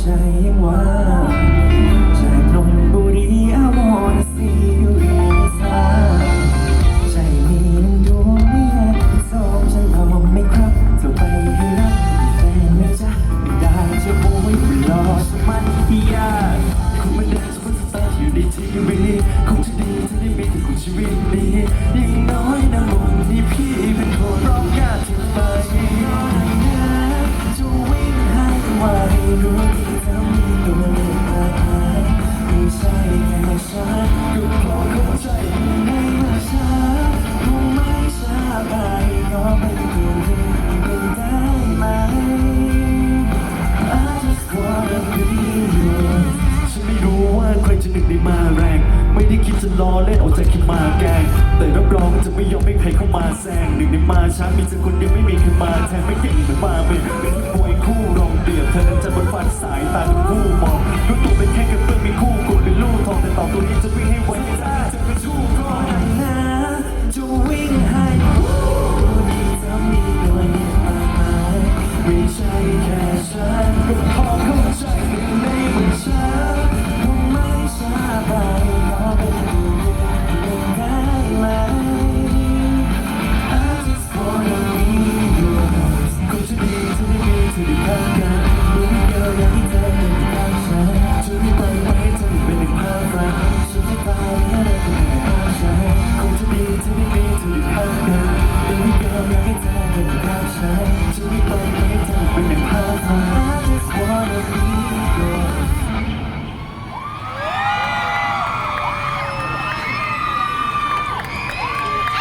ใจยังว่างจากนนบุรี I wanna see you inside ใจมีน้ำดวงไม่อยากเป็นสองฉันยอมไหมครับจะไปให้รักมีแฟนไหมจ๊ะไม่ได้จะโวยรอฉันมันยากคงไม่ได้จะเป็นสตาอยู่ในทีวีคงจะดีถ้าได้มีแต่คุณชีวิตนี้ หนึ่งได้มาแรง ไม่ได้คิดจะล้อเล่นออกจากคิดมาแกง แต่รับรองจะไม่ยอมให้ใครเข้ามาแซงหนึ่งได้มาช้ามีเธอคนเดียวไม่มีใครมาแทนไม่เก่งเหมือนมาเป็นเป็นมวยคู่รองเดียบเธอนั้นจะบนฟันสายตาเป็นคู่มองรู้ตัวเป็นแค่กันเพื่อนมีคู่กดเป็นลูกทองแต่ต่อตัวนี้จะวิ่งให้ไวให้ได้จะเป็นชู้ก่อนนะจะวิ่งให้ตัวนี้จะมีตัวนี้มาไหมไม่ใช่แค่ฉัน fire.